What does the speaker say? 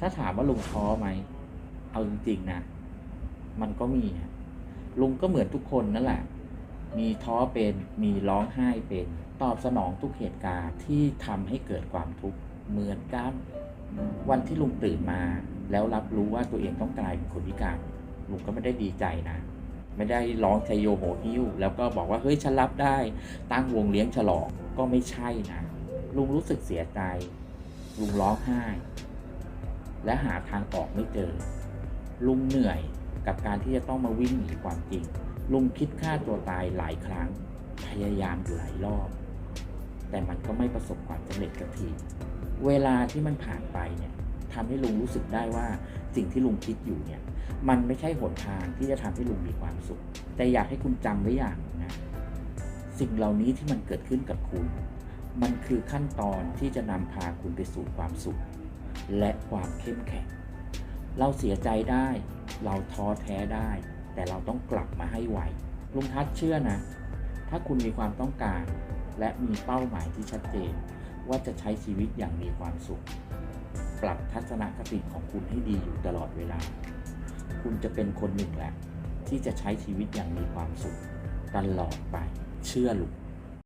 ถ้าถามว่าลุงท้อไหม เอาจริงๆนะ มันก็มี ลุงก็เหมือนทุกคนนั่นแหละ มีท้อเป็น มีร้องไห้เป็น ตอบสนองทุกเหตุการณ์ที่ทำให้เกิดความทุกข์ เหมือนกัน วันที่ลุงตื่นมา แล้วรับรู้ว่าตัวเองต้องกลายเป็นคนพิการ ลุงก็ไม่ได้ดีใจนะ ไม่ได้ร้องชยโยโหหิ้ว แล้วก็บอกว่าเฮ้ยฉันรับได้ ตั้งวงเลี้ยงฉลอง ก็ไม่ใช่นะ ลุงรู้สึกเสียใจ ลุงร้องไห้ และหาทางออกไม่เจอ ลุงเหนื่อยกับการที่จะต้องมาวิ่งหนีความจริง ลุงคิดฆ่าตัวตายหลายครั้ง พยายามอยู่หลายรอบ แต่มันก็ไม่ประสบความสำเร็จสักทีเวลาที่มันผ่านไปเนี่ยทำให้ลุงรู้สึกได้ว่าสิ่งที่ลุงคิดอยู่เนี่ย มันไม่ใช่หนทางที่จะทำให้ลุงมีความสุข แต่อยากให้คุณจำไว้อย่างหนึ่งนะสิ่งเหล่านี้ที่มันเกิดขึ้นกับคุณ มันคือขั้นตอนที่จะนำพาคุณไปสู่ความสุข และความเข้มแข็ง เราเสียใจได้ เราท้อแท้ได้ แต่เราต้องกลับมาให้ไหวลุงทัศเชื่อนะ ถ้าคุณมีความต้องการ และมีเป้าหมายที่ชัดเจน ว่าจะใช้ชีวิตอย่างมีความสุข ปรับทัศนคติของคุณให้ดีอยู่ตลอดเวลา คุณจะเป็นคนหนึ่งแหละที่จะใช้ชีวิตอย่างมีความสุข ตลอดไป เชื่อลุง